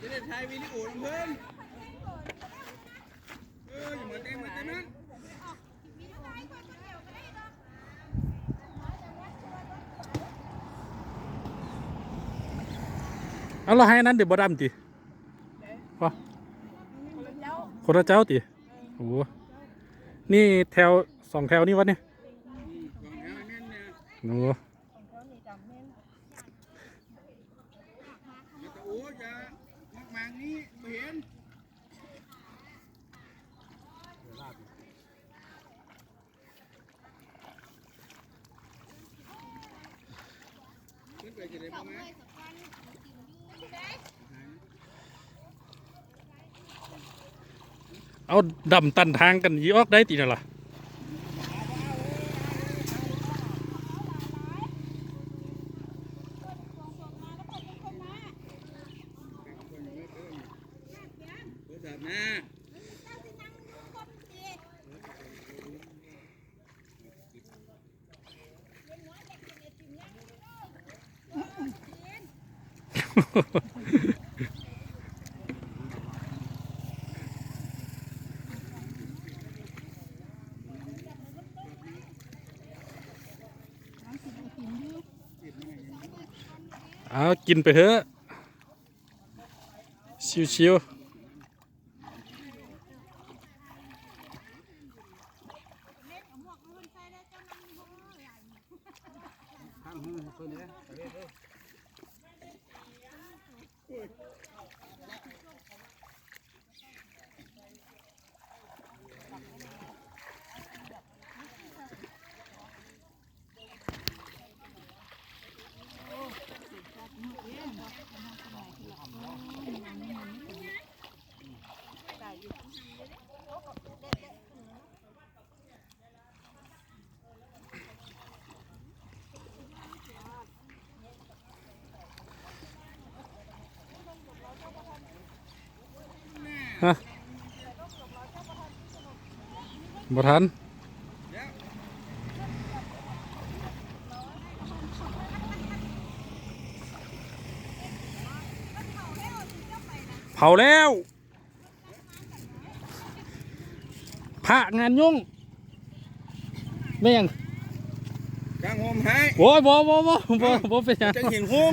จะได้ถ่ายวิดีโอน้ำเพิ่นเอออย่ามาเต้นมาเต้นนั้นเอาเราให้นั้นเดี๋ยวบ่ดำติวะคนละเจ้าติโอ้โหนี่แถวสองแถวนี่วะเนี่ยอืมของแถวนั้นเนี่ยโอ้โหแล้วก็โอ้จะมักมางนี้บ่เห็นขึ้นไปจะได้บ่มาเอาดำตันทางกันยีออกได้ติน่ะล่ะ โทรศัพท์นะ เอากินไปเถอะ ชิวทางหูคนนี้เด้อๆ quick. บ่ทันเดี๋ยวเผาแล้วพระงานยุ่งไม่ยังกลางโฮมให้โอ้ยบ่บ่บ่บ่บ่เป็นหยังจะเห็นโฮม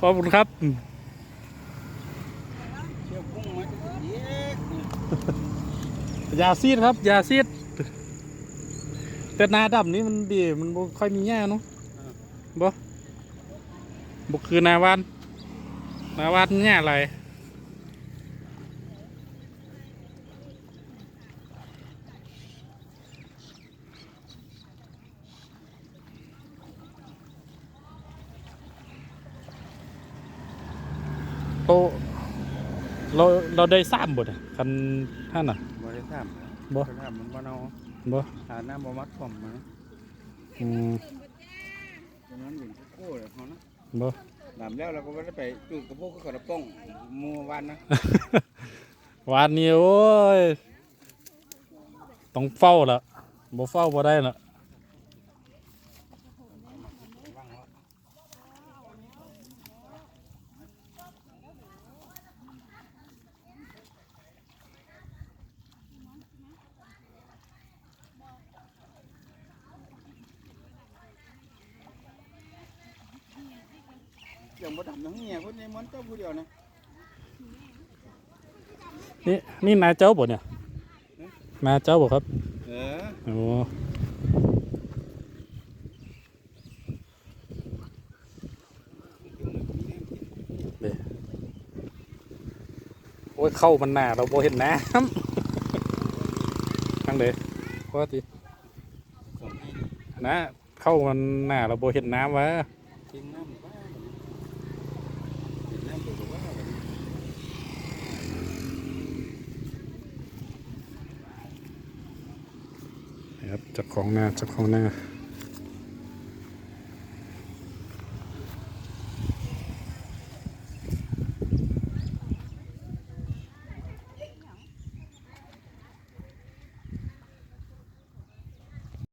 ขอบคุณครับ เชี่ยวพุ่งมาจะเย็ก ยาซีดครับยาซีดแต่หนาดำนี่มันดีมันบ่ค่อยมีแง่เนาะบ่บ่คือหนาวานหนาวานแง่อะไรโต เราเราได้สามบทอะคันท่านอะบ่ได้ทำบ่ได้ทำมันบ่เอาบ่หาน้ำบ่มัดผมมาอืมฉะนั้นเป็นโค้เลยเขานะบ่ดำแล้วเราก็ไม่ได้ไปจุดกระโปงก็กระป้องมัววันนะวานนี้โอ้ยต้องเฝ้าละบ่เฝ้าบ่ได้ละ อย่างบ่ดำทั้งเนี่ยคนนี้มันเจ้าผู้เดียวนะนี่นี่นายเจ้าบ่เนี่ยนายเจ้าบ่ครับเออโอ้เด้โอ้ยเข้ามันหนาเราบ่เห็นน้ำทางเด้ปกติส่งให้นะเข้ามันหนาเราบ่เห็นน้ำวะ ทิ้งน้ำบ้าทิ้งน้ำตัวว่า นะครับจากของหน้าจากของหน้า